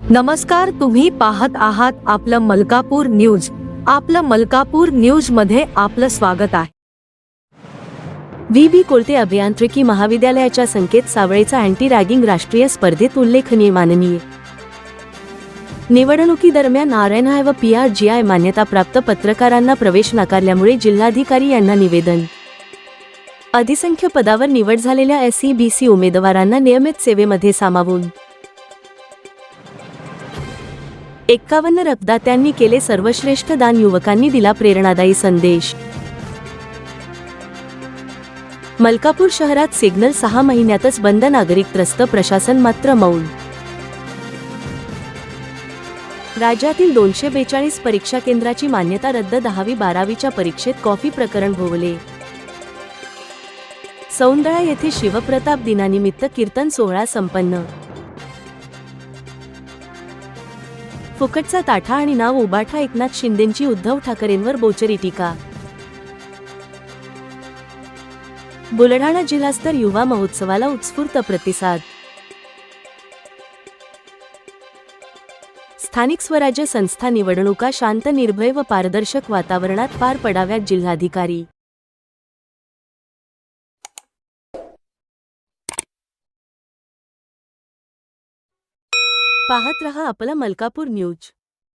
नमस्कार तुम्ही पाहत आहात आपलं मलकापूर न्यूज. आपलं मलकापूर न्यूजमध्ये आपलं स्वागत आहे. व्ही. बी. कोलते अभियांत्रिकी महाविद्यालयाच्या संकेत सावळेचा अँटी रॅगिंग राष्ट्रीय स्पर्धेत उल्लेखनीय माननीय. निवडणुकीदरम्यान आर एन आय व पी आर जी आय मान्यताप्राप्त पत्रकारांना प्रवेश नाकारल्यामुळे जिल्हाधिकारी यांना निवेदन. अधिसंख्य पदावर निवड झालेल्या एस सी बी सी उमेदवारांना नियमित सेवेमध्ये सामावून. एक्कावन्न रक्तदात्यांनी केले सर्वश्रेष्ठ दान युवकांनी दिला प्रेरणादायी संदेश. मलकापूर शहरात सिग्नल सहा महिन्यातच बंद नागरिक त्रस्त प्रशासन मात्र मौन. राज्यातील दोनशे बेचाळीस परीक्षा केंद्राची मान्यता रद्द दहावी बारावीच्या परीक्षेत कॉफी प्रकरण भोवले. सौंदळा येथे शिवप्रताप दिनानिमित्त कीर्तन सोहळा संपन्न. फुकटचा ताठा आणि नाव उबाठा एकनाथ शिंदेंची उद्धव ठाकरेंवर बोचरी टीका. बुलढाणा जिल्हास्तर युवा महोत्सवाला उत्स्फूर्त प्रतिसाद. स्थानिक स्वराज्य संस्था निवडणुका शांत निर्भय व पारदर्शक वातावरणात पार पडाव्यात जिल्हाधिकारी. पाहत रहा आपला मलकापूर न्यूज.